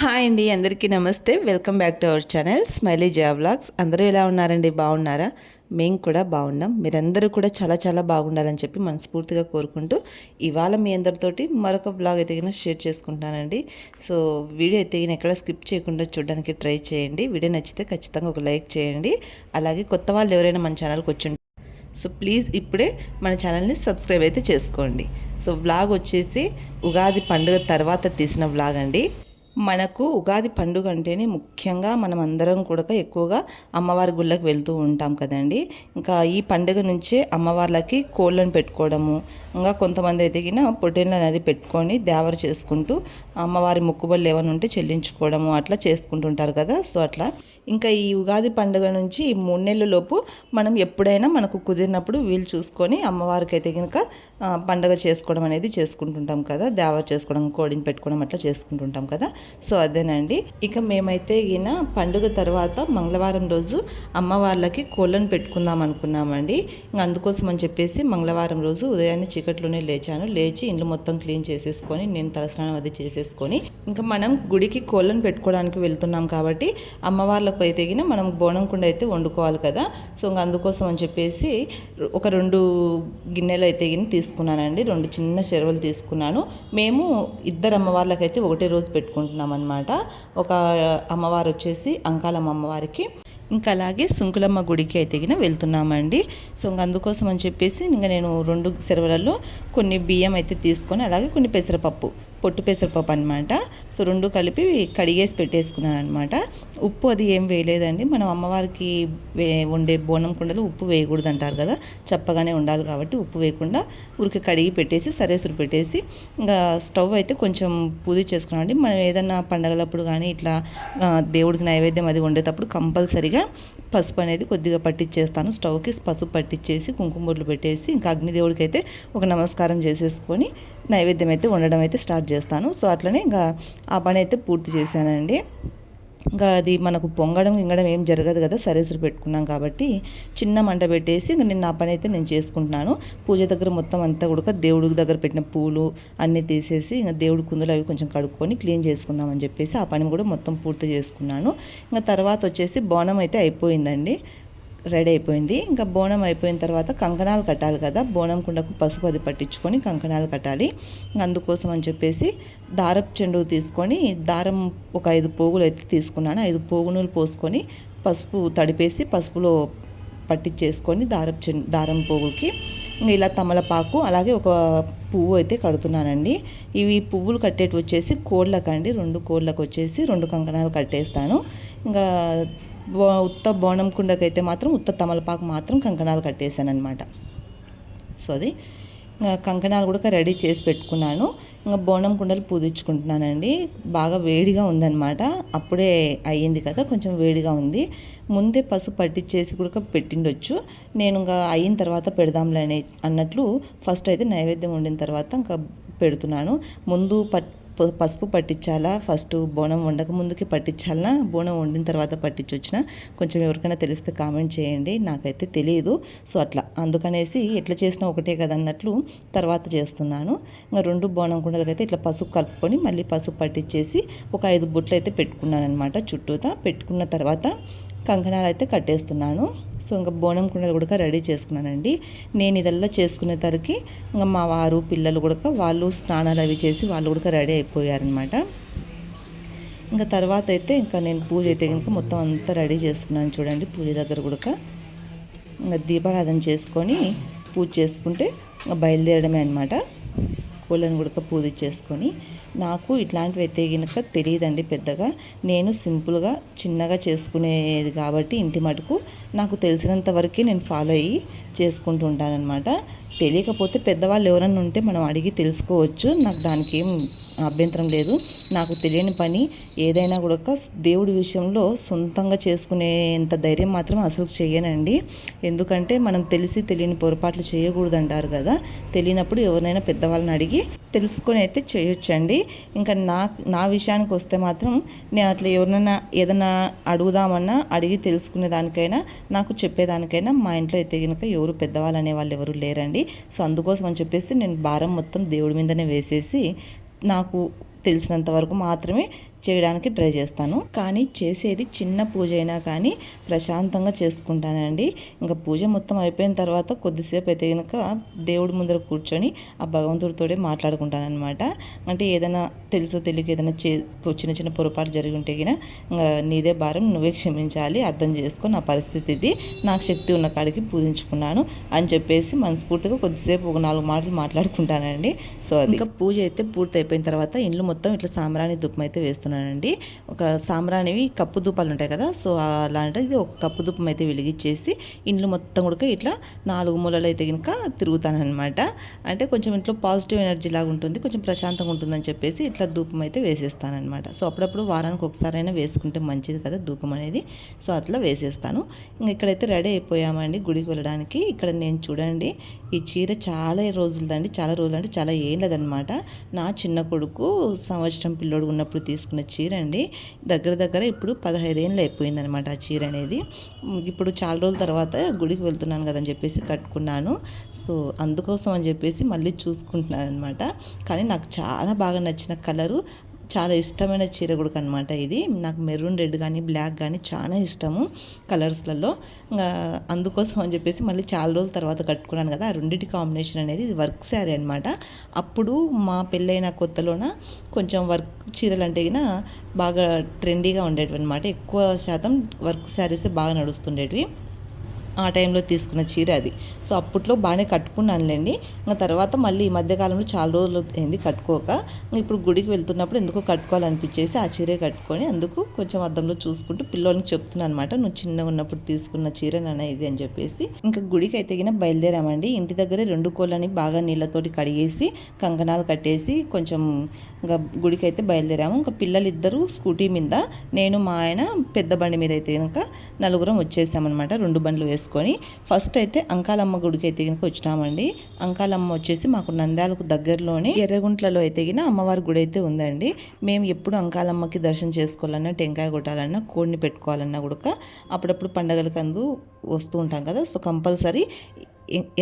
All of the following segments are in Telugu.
హాయ్ అండి అందరికీ నమస్తే. Welcome back to our channel smiley Jaya vlogs అందరూ ఎలా ఉన్నారండి? బాగున్నారా? మేము కూడా బాగున్నాం. మీరందరూ కూడా చాలా చాలా బాగుండాలని చెప్పి మనస్ఫూర్తిగా కోరుకుంటూ ఇవాళ మీ అందరితోటి మరొక బ్లాగ్ అయితే షేర్ చేసుకుంటానండి. సో వీడియో అయితే ఎక్కడ స్కిప్ చేయకుండా చూడడానికి ట్రై చేయండి. వీడియో నచ్చితే ఖచ్చితంగా ఒక లైక్ చేయండి. అలాగే కొత్త వాళ్ళు ఎవరైనా మన ఛానల్కి వచ్చి సో ప్లీజ్ ఇప్పుడే మన ఛానల్ని సబ్స్క్రైబ్ అయితే చేసుకోండి. సో వ్లాగ్ వచ్చేసి ఉగాది పండుగ తర్వాత తీసిన వ్లాగ్ అండి. మనకు ఉగాది పండుగ అంటేనే ముఖ్యంగా మనం అందరం కూడా ఎక్కువగా అమ్మవారి గుళ్ళకి వెళ్తూ ఉంటాం కదండి. ఇంకా ఈ పండుగ నుంచే అమ్మవార్లకి కోళ్ళను పెట్టుకోవడము ఇంకా కొంతమంది ఎదిగిన పొట్టేళ్ళ అనేది పెట్టుకొని దేవర చేసుకుంటూ అమ్మవారి మొక్కుబళ్ళు ఏమైనా ఉంటే చెల్లించుకోవడము అట్లా చేసుకుంటుంటారు కదా. సో అట్లా. ఇంకా ఈ ఉగాది పండుగ నుంచి ఈ మూడు నెలల లోపు మనం ఎప్పుడైనా మనకు కుదిరినప్పుడు వీలు చూసుకొని అమ్మవారికి అయితే కనుక పండుగ చేసుకోవడం అనేది చేసుకుంటుంటాం కదా. దేవర చేసుకోవడం కోడిని పెట్టుకోవడం అట్లా చేసుకుంటుంటాం కదా. సో అదేనండి. ఇక మేమైతే ఈయన పండుగ తర్వాత మంగళవారం రోజు అమ్మవార్లకి కోళ్ళను పెట్టుకుందాం అనుకున్నామండి. ఇంకా అందుకోసం అని చెప్పేసి మంగళవారం రోజు ఉదయాన్నే చీకట్లోనే లేచాను. లేచి ఇండ్లు మొత్తం క్లీన్ చేసేసుకొని నేను తలస్నానం అది చేసేసుకొని ఇంకా మనం గుడికి కోళ్ళను పెట్టుకోవడానికి వెళ్తున్నాం కాబట్టి అమ్మవార్లకు అయితే గిన మనం బోనం కుండ అయితే వండుకోవాలి కదా. సో ఇంక అందుకోసం అని చెప్పేసి ఒక రెండు గిన్నెలు అయితే గిన తీసుకున్నానండి. రెండు చిన్న చెరువులు తీసుకున్నాను. మేము ఇద్దరు అమ్మవార్లకైతే ఒకటే రోజు పెట్టుకుంటున్నాం. అనమాట ఒక అమ్మవారు వచ్చేసి అంకాలమ్మ అమ్మవారికి. ఇంకా అలాగే సుంకులమ్మ గుడికి అయితే గిన వెళ్తున్నామండి. సో ఇంక అందుకోసం అని చెప్పేసి ఇంకా నేను రెండు సెలవులలో కొన్ని బియ్యం అయితే తీసుకొని అలాగే కొన్ని పెసరపప్పు పొట్టు పెసరపప్పు అనమాట సో రెండు కలిపి కడిగేసి పెట్టేసుకున్నాను అనమాట ఉప్పు అది ఏం వేయలేదండి. మనం అమ్మవారికి వే వండే బోనం కుండలు ఉప్పు వేయకూడదు అంటారు కదా. చప్పగానే ఉండాలి కాబట్టి ఉప్పు వేయకుండా ఉరికి కడిగి పెట్టేసి సరేసురు పెట్టేసి ఇంకా స్టవ్ అయితే కొంచెం పూజ చేసుకున్నామండి మనం ఏదన్నా పండగలప్పుడు కానీ ఇట్లా దేవుడికి నైవేద్యం అది వండేటప్పుడు కంపల్సరిగా పసుపు అనేది కొద్దిగా పట్టించేస్తాను స్టవ్కి పసుపు పట్టించేసి కుంకుమూర్లు పెట్టేసి ఇంకా అగ్నిదేవుడికి అయితే ఒక నమస్కారం చేసేసుకొని నైవేద్యం అయితే వండడం అయితే స్టార్ట్ చేస్తాను. సో అట్లనే ఇంకా ఆ పని అయితే పూర్తి చేశానండి. ఇంకా అది మనకు పొంగడం ఇంగడం ఏం జరగదు కదా సరేసురు పెట్టుకున్నాం కాబట్టి చిన్న మంట పెట్టేసి ఇంకా నేను నా పని అయితే నేను చేసుకుంటున్నాను. పూజ దగ్గర మొత్తం అంతా కూడా దేవుడికి దగ్గర పెట్టిన పూలు అన్నీ తీసేసి ఇంకా దేవుడి కుందులు అవి కొంచెం కడుక్కొని క్లీన్ చేసుకుందామని చెప్పేసి ఆ పని కూడా మొత్తం పూర్తి చేసుకున్నాను. ఇంకా తర్వాత వచ్చేసి బోనం అయితే అయిపోయిందండి. రెడీ అయిపోయింది. ఇంకా బోనం అయిపోయిన తర్వాత కంకణాలు కట్టాలి కదా. బోనం కుండకు పసుపు అది పట్టించుకొని కంకణాలు కట్టాలి. అందుకోసం అని చెప్పేసి దారపు చెండు తీసుకొని దారం ఒక ఐదు పోగులు అయితే తీసుకున్నాను. ఐదు పోగునులు పోసుకొని పసుపు తడిపేసి పసుపులో పట్టించేసుకొని దారపు చెండు దారం పోగులకి. ఇలా తమలపాకు అలాగే ఒక పువ్వు అయితే కడుతున్నానండి. ఇవి పువ్వులు కట్టేటి వచ్చేసి కోళ్ళకండి. రెండు కోళ్ళకు వచ్చేసి రెండు కంకణాలు కట్టేస్తాను. ఇంకా ఉత్త బోనం కుండకైతే మాత్రం ఉత్త తమలపాకు మాత్రం కంకణాలు కట్టేశాను అనమాట సో అది ఇంకా కంకణాలు కూడా రెడీ చేసి పెట్టుకున్నాను. ఇంకా బోనం కుండలు పూజించుకుంటున్నానండి. బాగా వేడిగా ఉందన్నమాట. అప్పుడే అయ్యింది కదా కొంచెం వేడిగా ఉంది. ముందే పసుపు పట్టించేసి కూడా పెట్టిండొచ్చు. నేను ఇంకా అయిన తర్వాత పెడదాంలే అన్నట్లు ఫస్ట్ అయితే నైవేద్యం వండిన తర్వాత ఇంకా పెడుతున్నాను. ముందు పట్ పసుపు పట్టించాలా? ఫస్ట్ బోనం వండక ముందుకి పట్టించాలా బోనం వండిన తర్వాత పట్టించొచ్చిన? కొంచెం ఎవరికైనా తెలిస్తే కామెంట్ చేయండి. నాకైతే తెలియదు సో అట్లా. అందుకనేసి ఎట్లా చేసినా ఒకటే కదా అన్నట్లు తర్వాత చేస్తున్నాను. ఇంకా రెండు బోనం కుండలకైతే ఇట్లా పసుపు కలుపుకొని మళ్ళీ పసుపు పట్టించేసి ఒక ఐదు బుట్లు అయితే పెట్టుకున్నాను అనమాట చుట్టూతా. పెట్టుకున్న తర్వాత కంకణాలు అయితే కట్టేస్తున్నాను. సో ఇంకా బోనం కుండలు కూడా రెడీ చేసుకున్నానండి. నేను ఇదల్లా చేసుకునే తరకి ఇంకా మా వారు పిల్లలు కూడా వాళ్ళు స్నానాలు అవి చేసి వాళ్ళు కూడా రెడీ అయిపోయారనమాట. ఇంకా తర్వాత అయితే ఇంకా నేను పూజ అయితే కనుక మొత్తం అంతా రెడీ చేసుకున్నాను చూడండి పూజ దగ్గర కూడా ఇంకా దీపారాధన చేసుకొని పూజ చేసుకుంటే బయలుదేరడమే అనమాట కోళ్ళను కూడా పూజ చేసుకొని నాకు ఇట్లాంటివి అయితే కనుక తెలియదండి పెద్దగా. నేను సింపుల్గా చిన్నగా చేసుకునేది కాబట్టి ఇంటి మటుకు నాకు తెలిసినంత వరకే నేను ఫాలో అయ్యి చేసుకుంటూ ఉంటానన్నమాట. తెలియకపోతే పెద్దవాళ్ళు ఎవరన్నా ఉంటే మనం అడిగి తెలుసుకోవచ్చు. నాకు దానికి ఏం అభ్యంతరం లేదు. నాకు తెలియని పని ఏదైనా కూడా దేవుడి విషయంలో సొంతంగా చేసుకునేంత ధైర్యం మాత్రం అసలు చేయనండి ఎందుకంటే మనం తెలిసి తెలియని పొరపాట్లు చేయకూడదు అంటారు కదా. తెలియనప్పుడు ఎవరినైనా పెద్దవాళ్ళని అడిగి తెలుసుకొని అయితే చేయొచ్చండి. ఇంకా నా నా విషయానికి వస్తే మాత్రం నేను అట్లా ఎవరినైనా ఏదైనా అడుగుదామన్నా అడిగి తెలుసుకునే దానికైనా నాకు చెప్పేదానికైనా మా ఇంట్లో అయితే కనుక ఎవరు పెద్దవాళ్ళు అనేవాళ్ళు ఎవరు లేరండి. సో అందుకోసం అని చెప్పేసి నేను భారం మొత్తం దేవుడి మీదనే వేసేసి నాకు తెలిసినంత వరకు మాత్రమే చేయడానికి ట్రై చేస్తాను. కానీ చేసేది చిన్న పూజ అయినా కానీ ప్రశాంతంగా చేసుకుంటానండి. ఇంకా పూజ మొత్తం అయిపోయిన తర్వాత కొద్దిసేపు అయితే కనుక దేవుడి ముందర కూర్చొని ఆ భగవంతుడితోనే మాట్లాడుకుంటానమాట అంటే ఏదైనా తెలుసో తెలియక ఏదైనా చే చిన్న చిన్న పొరపాటు జరిగి ఉంటే గిన నీదే భారం నువ్వే క్షమించాలి అర్థం చేసుకో నా పరిస్థితి ఇది నాకు శక్తి ఉన్న కాడికి పూజించుకున్నాను అని చెప్పేసి మనస్ఫూర్తిగా కొద్దిసేపు ఒక నాలుగు మాటలు మాట్లాడుకుంటానండి. సో అది. ఇంకా పూజ అయితే పూర్తి అయిపోయిన తర్వాత ఇండ్లు మొత్తం ఇట్లా సాంబ్రాణి దుప్పం అయితే చేస్తున్నానండి. ఒక సాంబ్రాణివి కప్పు దూపాలు ఉంటాయి కదా సో అలాంటిది ఒక కప్పు దూపం అయితే వెలిగించేసి ఇండ్లు మొత్తం కూడా ఇట్లా నాలుగు మూలలు అయితే కనుక తిరుగుతానమాట అంటే కొంచెం ఇంట్లో పాజిటివ్ ఎనర్జీ లాగా ఉంటుంది కొంచెం ప్రశాంతంగా ఉంటుందని చెప్పేసి ఇట్లా ధూపం అయితే వేసేస్తానమాట సో అప్పుడప్పుడు వారానికి ఒకసారైనా వేసుకుంటే మంచిది కదా ధూపం అనేది. సో అట్లా వేసేస్తాను. ఇంకా ఇక్కడైతే రెడీ అయిపోయామండి గుడికి వెళ్ళడానికి. ఇక్కడ నేను చూడండి ఈ చీర చాలా రోజులదండి చాలా రోజులు అంటే చాలా ఏం లేదనమాట నా చిన్న కొడుకు సంవత్సరం పిల్లోడు ఉన్నప్పుడు తీసుకున్న చీర అండి. దగ్గర దగ్గర ఇప్పుడు పదహైదేళ్ళు అయిపోయిందనమాట ఆ చీర అనేది. ఇప్పుడు చాలా రోజుల తర్వాత గుడికి వెళ్తున్నాను కదని చెప్పేసి కట్టుకున్నాను. సో అందుకోసం అని చెప్పేసి మళ్ళీ చూసుకుంటున్నాను అనమాట కానీ నాకు చాలా బాగా నచ్చిన కలరు చాలా ఇష్టమైన చీర కూడా అనమాట ఇది. నాకు మెరూన్ రెడ్ కానీ బ్లాక్ కానీ చాలా ఇష్టము కలర్స్లలో. అందుకోసం అని చెప్పేసి మళ్ళీ చాలా రోజుల తర్వాత కట్టుకున్నాను కదా. ఆ రెండింటి కాంబినేషన్ అనేది ఇది వర్క్ శారీ అనమాట అప్పుడు మా పెళ్ళైన కొత్తలోన కొంచెం వర్క్ చీరలు అంటే బాగా ట్రెండీగా ఉండేటివి అనమాట ఎక్కువ శాతం వర్క్ శారీస్ బాగా నడుస్తుండేటివి. ఆ టైంలో తీసుకున్న చీర అది. సో అప్పట్లో బాగానే కట్టుకున్నానులేండి. ఇంకా తర్వాత మళ్ళీ ఈ మధ్యకాలంలో చాలా రోజులు అయింది కట్టుకోక. ఇప్పుడు గుడికి వెళ్తున్నప్పుడు ఎందుకో కట్టుకోవాలనిపించేసి ఆ చీరే కట్టుకొని అందుకు కొంచెం అద్దంలో చూసుకుంటూ పిల్లోనికి చెప్తున్నాను అనమాట నువ్వు చిన్నగా ఉన్నప్పుడు తీసుకున్న చీర నాన్న ఇది అని చెప్పేసి. ఇంకా గుడికి అయితే బయలుదేరామండి. ఇంటి దగ్గరే రెండు కోళ్ళని బాగా నీళ్ళతోటి కడిగేసి కంకణాలు కట్టేసి కొంచెం ఇంకా గుడికి అయితే బయలుదేరాము. ఇంకా పిల్లలు ఇద్దరు స్కూటీ మీద నేను మా ఆయన పెద్ద బండి మీద అయితే కనుక నలుగురం వచ్చేసామన్నమాట. రెండు బండ్లు వేసుకుని. చేసుకొని ఫస్ట్ అయితే అంకాలమ్మ గుడికి అయితే కనుక వచ్చినామండి. అంకాలమ్మ వచ్చేసి మాకు నంద్యాలకు దగ్గరలోనే ఎర్రగుంట్లలో అయితే గిన అమ్మవారి గుడి అయితే ఉందండి. మేము ఎప్పుడు అంకాలమ్మకి దర్శనం చేసుకోవాలన్నా టెంకాయ కొట్టాలన్నా కోడిని పెట్టుకోవాలన్నా కూడా అప్పుడప్పుడు పండగలకు అందు వస్తూ ఉంటాం కదా. సో కంపల్సరీ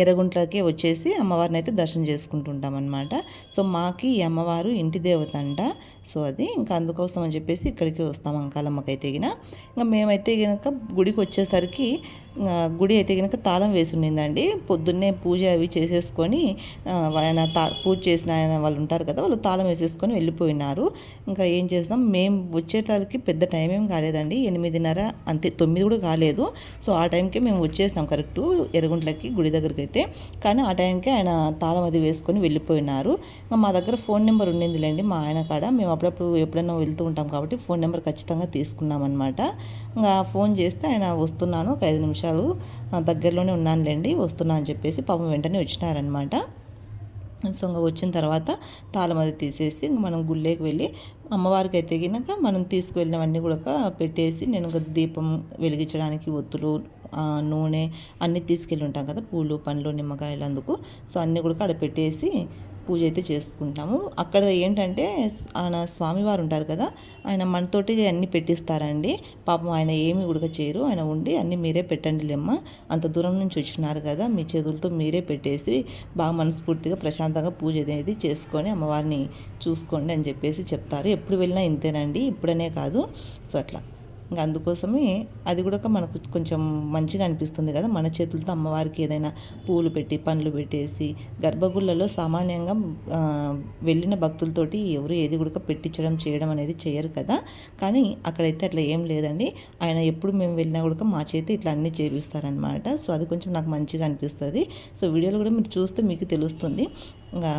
ఎర్రగుంట్లకే వచ్చేసి అమ్మవారిని అయితే దర్శనం చేసుకుంటుంటాం అనమాట సో మాకి ఈ అమ్మవారు ఇంటి దేవత అంట. సో అది ఇంకా అందుకోసం అని చెప్పేసి ఇక్కడికి వస్తాం అంకాలమ్మకి అయితే గిన ఇంకా మేమైతే కనుక గుడికి వచ్చేసరికి గుడి అయితే కనుక తాళం వేసి ఉండిందండి పొద్దున్నే పూజ అవి చేసేసుకొని ఆయన తా పూజ చేసిన ఆయన వాళ్ళు ఉంటారు కదా వాళ్ళు తాళం వేసేసుకొని వెళ్ళిపోయినారు. ఇంకా ఏం చేస్తాం మేము వచ్చేటానికి పెద్ద టైం ఏం కాలేదండి. ఎనిమిదిన్నర అంతే తొమ్మిది కూడా కాలేదు. సో ఆ టైంకే మేము వచ్చేసినాం కరెక్ట్ ఎరుగుంట్లకి గుడి దగ్గరికి అయితే కానీ ఆ టైంకి ఆయన తాళం అది వేసుకొని వెళ్ళిపోయినారు. ఇంకా మా దగ్గర ఫోన్ నెంబర్ ఉండిందిలేండి మా ఆయన కాడ. మేము అప్పుడప్పుడు ఎప్పుడైనా వెళ్తూ ఉంటాం కాబట్టి ఫోన్ నెంబర్ ఖచ్చితంగా తీసుకున్నాం అనమాట ఇంకా ఫోన్ చేస్తే ఆయన వస్తున్నాను ఒక ఐదు నిమిషాలు దగ్గరలోనే ఉన్నానులేండి వస్తున్నా అని చెప్పేసి పాపం వెంటనే వచ్చినారనమాట. సో ఇంకా వచ్చిన తర్వాత తాళం అది తీసేసి ఇంక మనం గుళ్ళేకి వెళ్ళి అమ్మవారికి అయితే కనుక మనం తీసుకువెళ్ళినవన్నీ కూడా పెట్టేసి నేను దీపం వెలిగించడానికి ఒత్తులు నూనె అన్నీ తీసుకెళ్ళి ఉంటాం కదా పూలు పండ్లు నిమ్మకాయలు అందుకు. సో అన్నీ కూడా అక్కడ పెట్టేసి పూజ అయితే చేసుకుంటాము. అక్కడ ఏంటంటే ఆయన స్వామివారు ఉంటారు కదా ఆయన మనతోటి అన్నీ పెట్టిస్తారండి. పాపం ఆయన ఏమి ఉడక చేయరు ఆయన ఉండి అన్నీ మీరే పెట్టండి లేమ్మ. అంత దూరం నుంచి వచ్చినారు కదా మీ చేతులతో మీరే పెట్టేసి బాగా మనస్ఫూర్తిగా ప్రశాంతంగా పూజ అనేది చేసుకొని అమ్మవారిని చూసుకోండి అని చెప్పేసి చెప్తారు. ఎప్పుడు వెళ్ళినా ఇంతేనండి ఇప్పుడనే కాదు. సో అట్లా. ఇంకా అందుకోసమే అది కూడా మనకు కొంచెం మంచిగా అనిపిస్తుంది కదా. మన చేతులతో అమ్మవారికి ఏదైనా పూలు పెట్టి పండ్లు పెట్టేసి గర్భగుళ్ళలో సామాన్యంగా వెళ్ళిన భక్తులతోటి ఎవరు ఏది కూడా పెట్టించడం చేయడం అనేది చేయరు కదా. కానీ అక్కడైతే అట్లా ఏం లేదండి. ఆయన ఎప్పుడు మేము వెళ్ళినా కూడా మా చేతి ఇట్లా అన్నీ చేపిస్తారనమాట సో అది కొంచెం నాకు మంచిగా అనిపిస్తుంది. సో వీడియోలో కూడా మీరు చూస్తే మీకు తెలుస్తుంది. ఇంకా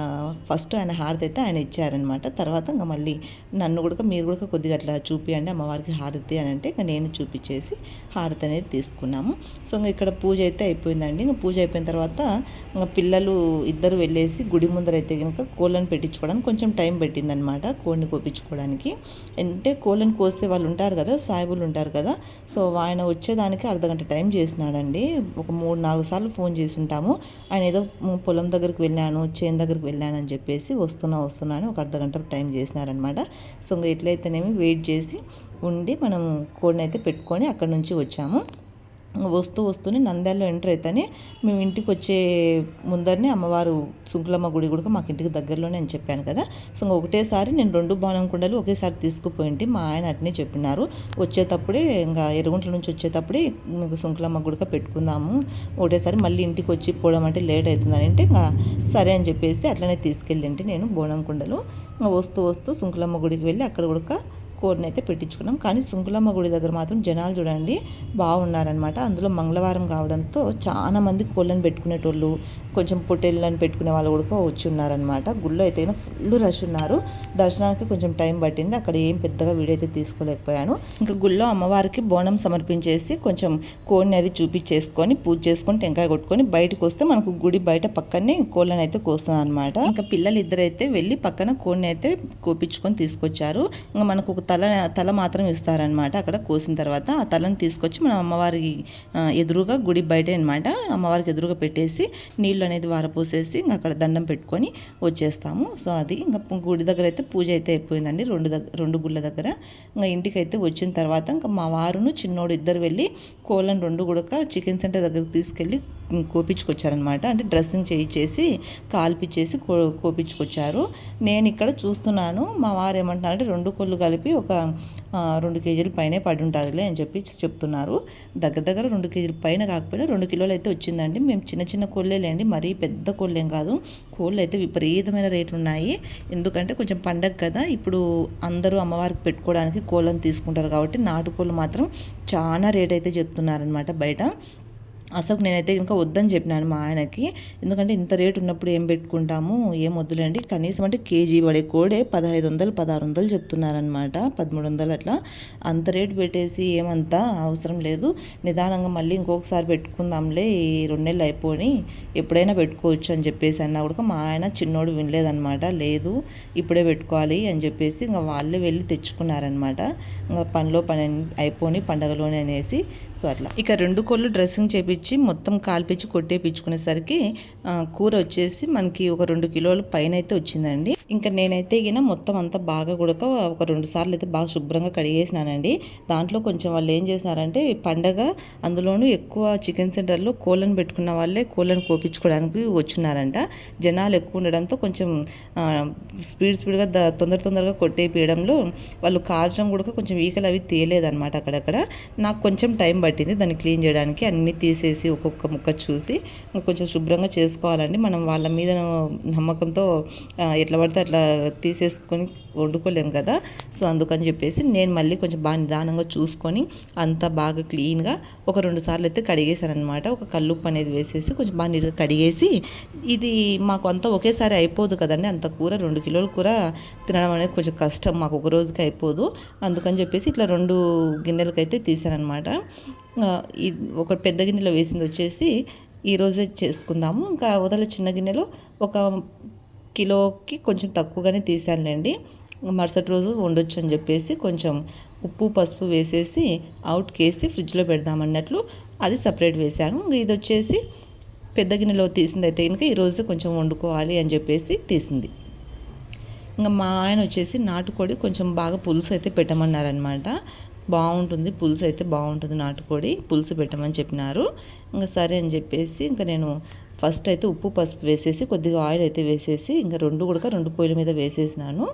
ఫస్ట్ ఆయన హారతి అయితే ఆయన ఇచ్చారనమాట తర్వాత ఇంకా మళ్ళీ నన్ను కూడా మీరు కూడా కొద్దిగా అట్లా చూపియండి అమ్మవారికి హారతి అని అంటే ఇంకా నేను చూపించేసి హారతి అనేది తీసుకున్నాము. సో ఇంకా ఇక్కడ పూజ అయితే అయిపోయిందండి. ఇంకా పూజ అయిపోయిన తర్వాత ఇంకా పిల్లలు ఇద్దరు వెళ్ళేసి గుడి ముందర అయితే కనుక కోళ్ళను పెట్టించుకోవడానికి కొంచెం టైం పెట్టిందనమాట కోడిని కోపించుకోవడానికి. అంటే కోళ్ళను కోసే వాళ్ళు ఉంటారు కదా సాయిబులు ఉంటారు కదా సో ఆయన వచ్చేదానికి అర్ధగంట టైం చేసినాడండి. ఒక మూడు నాలుగు సార్లు ఫోన్ చేసి ఉంటాము. ఆయన ఏదో పొలం దగ్గరికి వెళ్ళాను చేను దగ్గరికి వెళ్ళానని చెప్పేసి వస్తున్నా వస్తున్నా అని ఒక అర్ధగంట టైం చేసినారనమాట. సో ఇంకా ఎట్లయితేనేమి వెయిట్ చేసి ఉండి మనం కోడిని అయితే పెట్టుకొని అక్కడ నుంచి వచ్చాము. వస్తూ వస్తూనే నంద్యాలలో ఎంటర్ అయితేనే మేము ఇంటికి వచ్చే ముందరనే అమ్మవారు సుంకులమ్మ గుడి కూడా మాకు ఇంటికి దగ్గరలోనే అని చెప్పాను కదా. సో ఇంకా ఒకటేసారి నేను రెండు బాణం కుండలు ఒకేసారి తీసుకుపోయింటి మా ఆయన అట్నే చెప్పినారు. వచ్చేటప్పుడే ఇంకా ఎరుగుంట్ల నుంచి వచ్చేటప్పుడే సుంకులమ్మ గుడిక పెట్టుకుందాము. ఒకటేసారి మళ్ళీ ఇంటికి వచ్చి పోవడం అంటే లేట్ అవుతుందని అంటే ఇంకా సరే అని చెప్పేసి అట్లనే తీసుకెళ్ళింటి నేను బోనం కుండలు. ఇంకా వస్తూ వస్తూ సుంకులమ్మ గుడికి వెళ్ళి అక్కడ కూడా కోడిని అయితే పెట్టించుకున్నాం. కానీ సుంకులమ్మ గుడి దగ్గర మాత్రం జనాలు చూడండి బాగున్నారనమాట అందులో మంగళవారం కావడంతో చాలా మంది కోళ్ళని పెట్టుకునేటోళ్ళు కొంచెం పొట్టేళ్ళని పెట్టుకునే వాళ్ళు కూడా వచ్చి ఉన్నారనమాట గుళ్ళో అయితే ఫుల్ రష్ ఉన్నారు. దర్శనానికి కొంచెం టైం పట్టింది. అక్కడ ఏం పెద్దగా వీడియో అయితే తీసుకోలేకపోయాను. ఇంకా గుళ్ళో అమ్మవారికి బోనం సమర్పించేసి కొంచెం కోడిని అది చూపించేసుకొని పూజ చేసుకొని టెంకాయ కొట్టుకొని బయటకు వస్తే మనకు గుడి బయట పక్కనే కోళ్ళని అయితే కోస్తున్నాం అనమాట ఇంకా పిల్లలు ఇద్దరైతే వెళ్ళి పక్కన కోడిని అయితే కోపించుకొని తీసుకొచ్చారు. ఇంకా మనకు ఒక తల తల మాత్రం ఇస్తారనమాట అక్కడ కోసిన తర్వాత ఆ తలను తీసుకొచ్చి మనం అమ్మవారి ఎదురుగా గుడి బయట అనమాట అమ్మవారికి ఎదురుగా పెట్టేసి నీళ్ళు అనేది వారపోసేసి ఇంకా అక్కడ దండం పెట్టుకొని వచ్చేస్తాము. సో అది ఇంకా గుడి దగ్గర అయితే పూజ అయితే అయిపోయిందండి. రెండు దగ్గర రెండు గుళ్ళ దగ్గర. ఇంకా ఇంటికి అయితే వచ్చిన తర్వాత ఇంకా మా వారును చిన్నోడు ఇద్దరు వెళ్ళి కోళ్ళను రెండు గుడక చికెన్ సెంటర్ దగ్గరికి తీసుకెళ్ళి కోపించుకొచ్చారనమాట అంటే డ్రెస్సింగ్ చేయించేసి కాల్పిచ్చేసి కో కోపించుకొచ్చారు. నేను ఇక్కడ చూస్తున్నాను. మా వారు ఏమంటున్నారంటే రెండు కోళ్ళు కలిపి ఒక రెండు కేజీల పైనే పడి ఉంటుందిలే అని చెప్పి చెప్తున్నారు. దగ్గర దగ్గర రెండు కేజీల పైన కాకపోయినా రెండు కిలోలు అయితే వచ్చిందండి. మేము చిన్న చిన్న కోళ్ళేలేండి. మరీ పెద్ద కోళ్ళేం కాదు. కోళ్ళు అయితే విపరీతమైన రేట్లు ఉన్నాయి. ఎందుకంటే కొంచెం పండగ కదా. ఇప్పుడు అందరూ అమ్మవారికి పెట్టుకోవడానికి కోళ్ళని తీసుకుంటారు కాబట్టి నాటుకోళ్ళు మాత్రం చాలా రేట్ అయితే చెప్తున్నారనమాట బయట. అసలు నేనైతే ఇంకా వద్దని చెప్పినాను మా ఆయనకి. ఎందుకంటే ఇంత రేటు ఉన్నప్పుడు ఏం పెట్టుకుంటాము ఏం వద్దులేండి. కనీసం అంటే కేజీ పడే కోడే పదహైదు వందలు పదహారు వందలు చెప్తున్నారనమాట పదమూడు వందలు అట్లా. అంత రేటు పెట్టేసి ఏమంతా అవసరం లేదు. నిదానంగా మళ్ళీ ఇంకొకసారి పెట్టుకుందాంలే ఈ రెండు నెలలు అయిపోయి ఎప్పుడైనా పెట్టుకోవచ్చు అని చెప్పేసి అన్నా కూడా మా ఆయన చిన్నోడు వినలేదనమాట లేదు ఇప్పుడే పెట్టుకోవాలి అని చెప్పేసి ఇంకా వాళ్ళే వెళ్ళి తెచ్చుకున్నారనమాట ఇంకా పనిలో పని అయిపోయి పండగలోనే అనేసి. సో అట్లా. ఇక రెండు కోళ్ళు డ్రెస్సింగ్ చేపి కాల్పించి మొత్తం కాల్పించి కొట్టేపించుకునేసరికి కూర వచ్చేసి మనకి ఒక రెండు కిలోల పైన అయితే వచ్చిందండి. ఇంకా నేనైతే ఈయన మొత్తం అంతా బాగా కూడా ఒక రెండు సార్లు అయితే బాగా శుభ్రంగా కడిగేసినానండి. దాంట్లో కొంచెం వాళ్ళు ఏం చేసినారంటే పండగ అందులోనూ ఎక్కువ చికెన్ సెంటర్లో కోళ్ళను పెట్టుకున్న వాళ్ళే కోళ్ళను కోపించుకోవడానికి వచ్చినారంట. జనాలు ఎక్కువ ఉండడంతో కొంచెం స్పీడ్ స్పీడ్గా తొందర తొందరగా కొట్టేపియడంలో వాళ్ళు కాల్చడం కూడా కొంచెం ఈకలు అవి తేలేదనమాట అక్కడక్కడ. నాకు కొంచెం టైం పట్టింది దాన్ని క్లీన్ చేయడానికి అన్నీ తీసేసి ఒక్కొక్క ముక్క చూసి కొంచెం శుభ్రంగా చేసుకోవాలండి. మనం వాళ్ళ మీద నమ్మకంతో ఎట్లా పడితే అట్లా తీసేసుకొని వండుకోలేము కదా. సో అందుకని చెప్పేసి నేను మళ్ళీ కొంచెం బాగా నిదానంగా చూసుకొని అంతా బాగా క్లీన్గా ఒక రెండు సార్లు అయితే కడిగేశాను అనమాట ఒక కల్లుప్పు అనేది వేసేసి కొంచెం బాగా నీరు కడిగేసి ఇది మాకు అంతా ఒకేసారి అయిపోదు కదండి. అంత కూర రెండు కిలోల కూర తినడం అనేది కొంచెం కష్టం. మాకు ఒక రోజుకి అయిపోదు. అందుకని చెప్పేసి ఇట్లా రెండు గిన్నెలకైతే తీసాను అనమాట ఒక పెద్ద గిన్నెలో వేసింది వచ్చేసి ఈరోజే చేసుకుందాము. ఇంకా వదల చిన్న గిన్నెలో ఒక కిలోకి కొంచెం తక్కువగానే తీసానులేండి మరుసటి రోజు వండొచ్చు అని చెప్పేసి కొంచెం ఉప్పు పసుపు వేసేసి అవుట్ కేసి ఫ్రిడ్జ్లో పెడదామన్నట్లు అది సపరేట్ వేసాను ఇది వచ్చేసి పెద్ద గిన్నెలో తీసింది అయితే కనుక ఈరోజు కొంచెం వండుకోవాలి అని చెప్పేసి తీసింది. ఇంకా మా ఆయన వచ్చేసి నాటుకోడి కొంచెం బాగా పులుసు అయితే పెట్టమన్నారనమాట బాగుంటుంది పులుసు అయితే బాగుంటుంది నాటుకోడి పులుసు పెట్టమని చెప్పినారు. ఇంకా సరే అని చెప్పేసి ఇంకా నేను ఫస్ట్ అయితే ఉప్పు పసుపు వేసేసి కొద్దిగా ఆయిల్ అయితే వేసేసి ఇంకా రెండు కూడా రెండు పొయ్యిల మీద వేసేసినాను.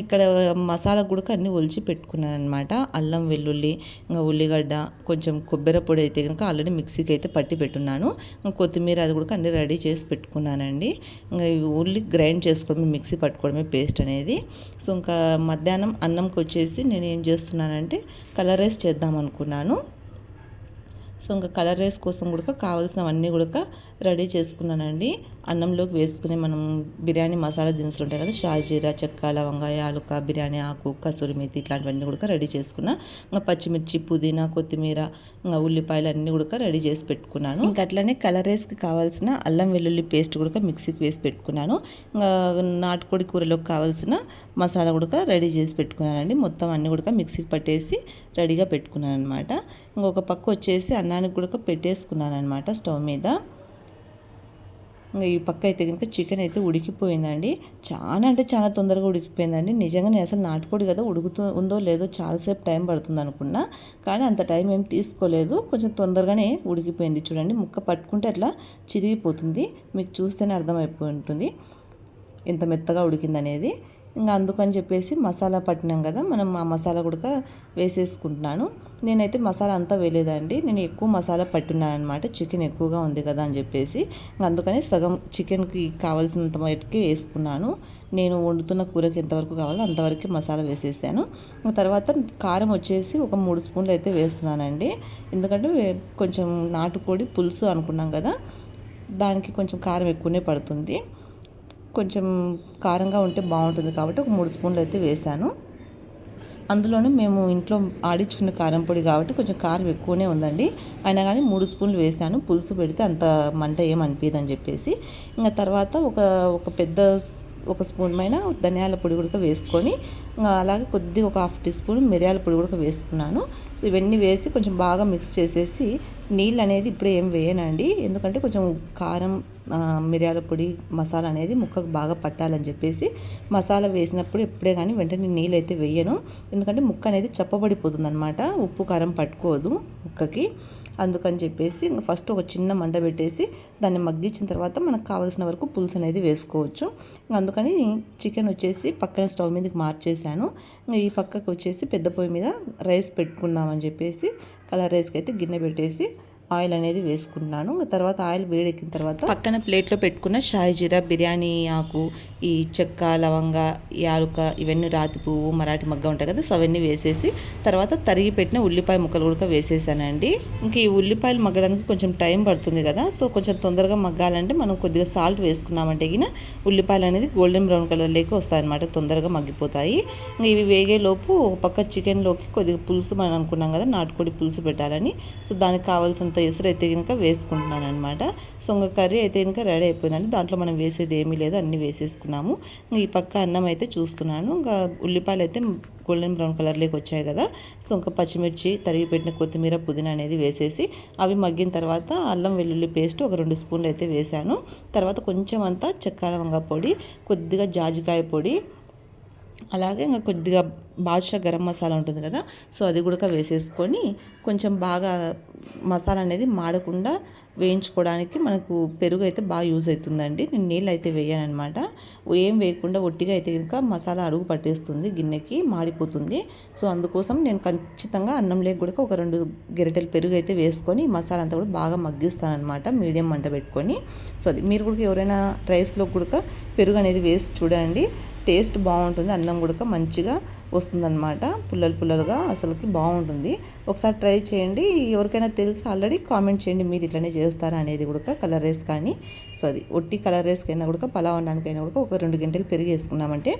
ఇక్కడ మసాలా కూడా అన్నీ ఒలిచి పెట్టుకున్నాను అనమాట అల్లం వెల్లుల్లి ఇంకా ఉల్లిగడ్డ కొంచెం కొబ్బరి పొడి అయితే కనుక ఆల్రెడీ మిక్సీకి అయితే పట్టి పెట్టున్నాను. కొత్తిమీర అది కూడా అన్నీ రెడీ చేసి పెట్టుకున్నానండి. ఇంకా ఉల్లి గ్రైండ్ చేసుకోవడమే మిక్సీ పట్టుకోవడమే పేస్ట్ అనేది. సో ఇంకా మధ్యాహ్నం అన్నంకి వచ్చేసి నేను ఏం చేస్తున్నానంటే కలర్ రైస్ చేద్దాం అనుకున్నాను సో ఇంకా కలర్ రైస్ కోసం కూడా కావాల్సినవన్నీ కూడా రెడీ చేసుకున్నానండి. అన్నంలోకి వేసుకునే మనం బిర్యానీ మసాలా దినుసులు ఉంటాయి కదా షాజీరా చెక్క లవంగా యాలుక బిర్యానీ ఆకు కసూరి మెతి ఇట్లాంటివన్నీ కూడా రెడీ చేసుకున్నా. ఇంకా పచ్చిమిర్చి పుదీనా కొత్తిమీర ఇంకా ఉల్లిపాయలు అన్నీ కూడా రెడీ చేసి పెట్టుకున్నాను. ఇంకా అట్లనే కలర్ రైస్కి కావాల్సిన అల్లం వెల్లుల్లి పేస్ట్ కూడా మిక్సీకి వేసి పెట్టుకున్నాను. ఇంకా నాటుకోడి కూరలోకి కావాల్సిన మసాలా కూడా రెడీ చేసి పెట్టుకున్నానండి. మొత్తం అన్నీ కూడా మిక్సీకి పట్టేసి రెడీగా పెట్టుకున్నాను అనమాట ఇంకొక పక్క వచ్చేసి అన్నానికి కూడా పెట్టేసుకున్నాను అనమాట స్టవ్ మీద. ఇంకా ఈ పక్క అయితే కనుక చికెన్ అయితే ఉడికిపోయిందండి. చాలా అంటే చాలా తొందరగా ఉడికిపోయిందండి. నిజంగా నేను అసలు నాటుకోడి కదా ఉడుకుతూ ఉందో లేదో చాలాసేపు టైం పడుతుంది అనుకున్నా. కానీ అంత టైం ఏం తీసుకోలేదు. కొంచెం తొందరగానే ఉడికిపోయింది చూడండి. ముక్క పట్టుకుంటే అట్లా చిరిగిపోతుంది. మీకు చూస్తేనే అర్థమైపోయి ఉంటుంది. ఎంత మెత్తగా ఉడికిందనేది. ఇంకా అందుకని చెప్పేసి మసాలా పట్టినాం కదా మనం ఆ మసాలా కూడా వేసేసుకుంటున్నాను. నేనైతే మసాలా అంతా వేయలేదండి నేను ఎక్కువ మసాలా పట్టున్నాను అనమాట చికెన్ ఎక్కువగా ఉంది కదా అని చెప్పేసి. అందుకని సగం చికెన్కి కావాల్సినంత మటుకి వేసుకున్నాను. నేను వండుతున్న కూరకి ఎంతవరకు కావాలో అంతవరకు మసాలా వేసేసాను. తర్వాత కారం వచ్చేసి ఒక మూడు స్పూన్లు అయితే వేస్తున్నానండి. ఎందుకంటే కొంచెం నాటుకోడి పులుసు అనుకున్నాం కదా దానికి కొంచెం కారం ఎక్కువనే పడుతుంది. కొంచెం కారంగా ఉంటే బాగుంటుంది కాబట్టి ఒక మూడు స్పూన్లు అయితే వేసాను అందులోనే మేము ఇంట్లో ఆడించుకున్న కారం పొడి కాబట్టి కొంచెం కారం ఎక్కువనే ఉందండి. అయినా కానీ మూడు స్పూన్లు వేసాను పులుసు పెడితే అంత మంట ఏమనిపించదు అని చెప్పేసి. ఇంకా తర్వాత ఒక ఒక పెద్ద ఒక స్పూన్ పైన ధనియాల పొడి కూడా వేసుకొని అలాగే కొద్దిగా ఒక హాఫ్ టీ స్పూన్ మిరియాల పొడి కూడా వేసుకున్నాను. సో ఇవన్నీ వేసి కొంచెం బాగా మిక్స్ చేసేసి నీళ్ళు అనేది ఇప్పుడే ఏం వేయనండి. ఎందుకంటే కొంచెం కారం మిరియాల పొడి మసాలా అనేది ముక్కకు బాగా పట్టాలని చెప్పేసి మసాలా వేసినప్పుడు ఎప్పుడే కానీ వెంటనే నీళ్ళు అయితే వేయను. ఎందుకంటే ముక్క అనేది చప్పబడిపోతుంది అనమాట ఉప్పు కారం పట్టుకోదు ముక్కకి. అందుకని చెప్పేసి ఫస్ట్ ఒక చిన్న మంట పెట్టేసి దాన్ని మగ్గించిన తర్వాత మనకు కావాల్సిన వరకు పులుసు అనేది వేసుకోవచ్చు. అందుకని చికెన్ వచ్చేసి పక్కన స్టవ్ మీదకి మార్చేసాను ఈ పక్కకు వచ్చేసి పెద్ద పొయ్యి మీద రైస్ పెట్టుకుందామని చెప్పేసి కలర్ రైస్కి అయితే గిన్నె పెట్టేసి ఆయిల్ అనేది వేసుకుంటున్నాను. తర్వాత ఆయిల్ వేడెక్కిన తర్వాత పక్కన ప్లేట్లో పెట్టుకున్న షాయి జీరా బిర్యానీ ఆకు ఈ చెక్క లవంగ యాలుక ఇవన్నీ రాతి పువ్వు మరాఠీ మగ్గ ఉంటాయి కదా సో అవన్నీ వేసేసి తర్వాత తరిగి పెట్టిన ఉల్లిపాయ ముక్కలు కూడా వేసేసానండి. ఇంక ఈ ఉల్లిపాయలు మగ్గడానికి కొంచెం టైం పడుతుంది కదా సో కొంచెం తొందరగా మగ్గాలంటే మనం కొద్దిగా సాల్ట్ వేసుకున్నామంటే గిన ఉల్లిపాయలు అనేది గోల్డెన్ బ్రౌన్ కలర్లోకి వస్తాయన్నమాట తొందరగా మగ్గిపోతాయి. ఇవి వేగేలోపు ఒక పక్క చికెన్లోకి కొద్దిగా పులుసు మనం అనుకున్నాం కదా నాటుకోడి పులుసు పెట్టాలని సో దానికి కావాల్సినంత ఎసురు అయితే కనుక వేసుకుంటున్నాను అనమాట సో ఇంకా కర్రీ అయితే కనుక రెడీ అయిపోయిందండి. దాంట్లో మనం వేసేది ఏమీ లేదు. అన్నీ వేసేసుకున్నాము. ఈ పక్క అన్నం అయితే చూస్తున్నాను. ఇంకా ఉల్లిపాయలు అయితే గోల్డెన్ బ్రౌన్ కలర్లోకి వచ్చాయి కదా. సో ఇంకా పచ్చిమిర్చి తరిగి పెట్టిన కొత్తిమీర పుదీనా అనేది వేసేసి అవి మగ్గిన తర్వాత అల్లం వెల్లుల్లి పేస్ట్ ఒక రెండు స్పూన్లు అయితే వేసాను తర్వాత కొంచెం అంతా చెక్కాల వంగ పొడి కొద్దిగా జాజికాయ పొడి అలాగే ఇంకా కొద్దిగా బాద్షా గరం మసాలా ఉంటుంది కదా సో అది కూడా వేసేసుకొని కొంచెం బాగా మసాలా అనేది మాడకుండా వేయించుకోవడానికి మనకు పెరుగు అయితే బాగా యూజ్ అవుతుందండి. నేను నీళ్ళు అయితే వేయను ఏం వేయకుండా ఒట్టిగా అయితే కనుక మసాలా అడుగు పట్టేస్తుంది గిన్నెకి మాడిపోతుంది. సో అందుకోసం నేను ఖచ్చితంగా అన్నం లేక కూడా ఒక రెండు గెరిటెల పెరుగు అయితే వేసుకొని మసాలా అంతా కూడా బాగా మగ్గిస్తానమాట మీడియం మంట పెట్టుకొని. సో అది మీరు కూడా ఎవరైనా రైస్లో కూడా పెరుగు అనేది వేసి చూడండి టేస్ట్ బాగుంటుంది అన్నం కూడా మంచిగా వస్తుందన్నమాట. పుల్లలు పుల్లలుగా అసలుకి బాగుంటుంది. ఒకసారి ట్రై చేయండి. ఎవరికైనా తెలిసి ఆల్రెడీ కామెంట్ చేయండి. మీరు ఇట్లనే చేస్తారా అనేది కూడా కలర్ రైస్ కానీ సో అది ఒట్టి కలర్ రైస్కైనా కూడా పలావ్ అన్నానికైనా కూడా ఒక రెండు గంటలు పెరిగి వేసుకున్నామంటే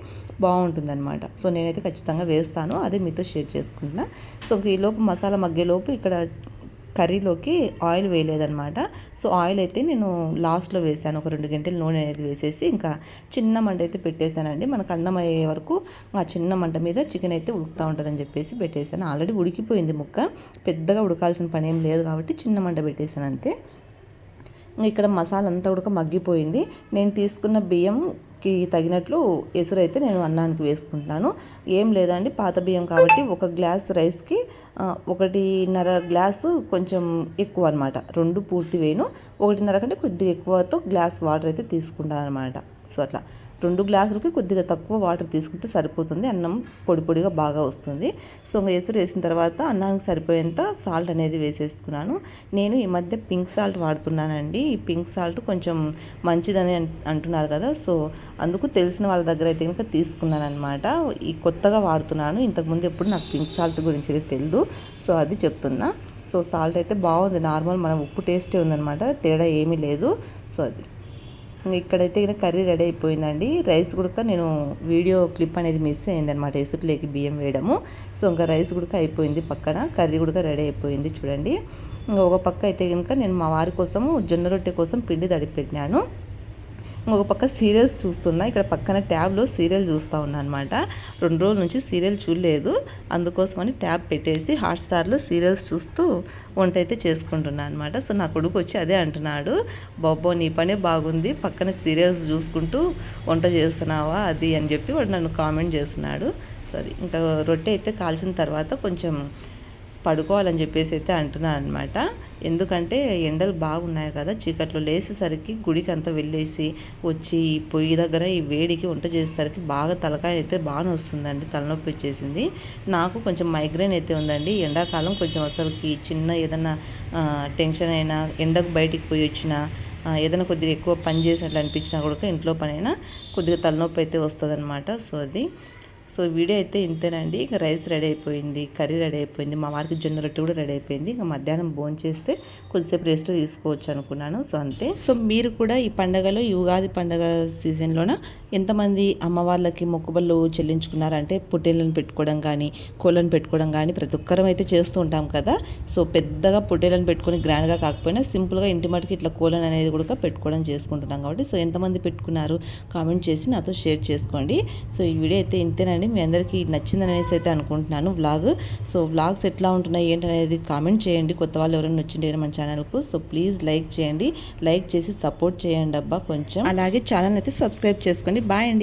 బాగుంటుందన్నమాట. సో నేనైతే ఖచ్చితంగా వేస్తాను. అదే మీతో షేర్ చేసుకుంటున్నా. సో ఈలోపు మసాలా మగ్గేలోపు ఇక్కడ కర్రీలోకి ఆయిల్ వేయలేదనమాట సో ఆయిల్ అయితే నేను లాస్ట్లో వేసాను. ఒక రెండు గంటలు నూనె అనేది వేసేసి ఇంకా చిన్న మంట అయితే పెట్టేశానండి. మనకు అన్నం అయ్యే వరకు ఆ చిన్న మంట మీద చికెన్ అయితే ఉడుకుతూ ఉంటుందని చెప్పేసి పెట్టేశాను. ఆల్రెడీ ఉడికిపోయింది ముక్క. పెద్దగా ఉడకాల్సిన పని ఏం లేదు కాబట్టి చిన్న మంట పెట్టేశాను అంతే. ఇక్కడ మసాలా అంతా కూడా మగ్గిపోయింది. నేను తీసుకున్న బియ్యంకి తగినట్లు ఎసురు అయితే నేను అన్నానికి వేసుకుంటున్నాను. ఏం లేదండి పాత బియ్యం కాబట్టి ఒక గ్లాస్ రైస్కి ఒకటిన్నర గ్లాసు కొంచెం ఎక్కువ అనమాట రెండు పూర్తి వేయను. ఒకటిన్నర కంటే కొద్దిగా ఎక్కువతో గ్లాస్ వాటర్ అయితే తీసుకుంటాను అనమాట సో అట్లా. రెండు గ్లాసులకి కొద్దిగా తక్కువ వాటర్ తీసుకుంటే సరిపోతుంది. అన్నం పొడి పొడిగా బాగా వస్తుంది. సో ఇంకా ఎసురు వేసిన తర్వాత అన్నానికి సరిపోయేంత సాల్ట్ అనేది వేసేసుకున్నాను. నేను ఈ మధ్య పింక్ సాల్ట్ వాడుతున్నానండి. ఈ పింక్ సాల్ట్ కొంచెం మంచిదని అంటున్నారు కదా. సో అందుకు తెలిసిన వాళ్ళ దగ్గర అయితే కనుక తీసుకున్నాను అనమాట ఈ కొత్తగా వాడుతున్నాను. ఇంతకుముందు ఎప్పుడు నాకు పింక్ సాల్ట్ గురించి అయితే తెలియదు సో అది చెప్తున్నా. సో సాల్ట్ అయితే బాగుంది. నార్మల్ మనం ఉప్పు టేస్టే ఉందనమాట తేడా ఏమీ లేదు. సో అది. ఇక్కడైతే కర్రీ రెడీ అయిపోయిందండి. రైస్ కూడా నేను వీడియో క్లిప్ అనేది మిస్ అయిందనమాట ఎసుట్లేకి బియ్యం వేయడము. సో ఇంకా రైస్ కూడా అయిపోయింది పక్కన. కర్రీ కూడా రెడీ అయిపోయింది చూడండి. ఇంకా ఒక పక్క అయితే కనుక నేను మా వారి కోసము జొన్న రొట్టె కోసం పిండి తడిపెట్టినాను. ఇంకొక పక్క సీరియల్స్ చూస్తున్నా. ఇక్కడ పక్కన ట్యాబ్లో సీరియల్ చూస్తూ ఉన్నా అనమాట రెండు రోజుల నుంచి సీరియల్ చూడలేదు. అందుకోసమని ట్యాబ్ పెట్టేసి హాట్స్టార్లో సీరియల్స్ చూస్తూ వంట అయితే చేసుకుంటున్నా అనమాట సో నా కొడుకు వచ్చి అదే అంటున్నాడు. బాబో నీ పనే బాగుంది. పక్కన సీరియల్స్ చూసుకుంటూ వంట చేస్తున్నావా? అది అని చెప్పి వాడు నన్ను కామెంట్ చేస్తున్నాడు. సో అది ఇంకా రొట్టె అయితే కాల్చిన తర్వాత కొంచెం పడుకోవాలని చెప్పేసి అయితే అంటున్నాను అనమాట ఎందుకంటే ఎండలు బాగున్నాయి కదా చీకట్లో లేసేసరికి గుడికి అంతా వెళ్ళేసి వచ్చి ఈ పొయ్యి దగ్గర ఈ వేడికి వంట చేసేసరికి బాగా తలకాయ అయితే బాగా వస్తుందండి తలనొప్పి వచ్చేసింది. నాకు కొంచెం మైగ్రేన్ అయితే ఉందండి. ఎండాకాలం కొంచెం అసలుకి చిన్న ఏదైనా టెన్షన్ అయినా ఎండకు బయటికి పోయి వచ్చినా ఏదైనా కొద్దిగా ఎక్కువ పని చేసినట్లు అనిపించినా కూడా ఇంట్లో పనైనా కొద్దిగా తలనొప్పి అయితే వస్తుంది అనమాట సో అది సో వీడియో అయితే ఇంతేనండి. ఇక రైస్ రెడీ అయిపోయింది కర్రీ రెడీ అయిపోయింది మా వారికి జొన్న రొట్టె కూడా రెడీ అయిపోయింది. ఇంకా మధ్యాహ్నం భోజనం చేస్తే కొద్దిసేపు రెస్ట్ తీసుకోవచ్చు అనుకున్నాను. సో అంతే. సో మీరు కూడా ఈ పండగలో ఈ ఉగాది పండగ సీజన్లోన ఎంతమంది అమ్మవార్లకి మొక్కుబళ్ళు చెల్లించుకున్నారంటే పొట్టేళ్ళని పెట్టుకోవడం కానీ కోళ్ళను పెట్టుకోవడం కానీ ప్రతి ఒక్కరం అయితే చేస్తూ ఉంటాం కదా. సో పెద్దగా పొట్టేళ్ళని పెట్టుకొని గ్రాండ్గా కాకపోయినా సింపుల్గా ఇంటి మటుకు ఇట్లా కోళ్ళను అనేది కూడా పెట్టుకోవడం చేసుకుంటున్నాం కాబట్టి. సో ఎంతమంది పెట్టుకున్నారు కామెంట్ చేసి నాతో షేర్ చేసుకోండి. సో ఈ వీడియో అయితే ఇంతేనండి. మీ అందరికీ నచ్చిందని అనేసి అయితే అనుకుంటున్నాను వ్లాగ్. సో వ్లాగ్స్ ఎట్లా ఉంటున్నాయి ఏంటనేది కామెంట్ చేయండి. కొత్త వాళ్ళు ఎవరైనా వచ్చిండే మన ఛానల్కు. సో ప్లీజ్ లైక్ చేయండి. లైక్ చేసి సపోర్ట్ చేయండి అబ్బా కొంచెం. అలాగే ఛానల్ అయితే సబ్స్క్రైబ్ చేసుకోండి. బాయ్ అండి.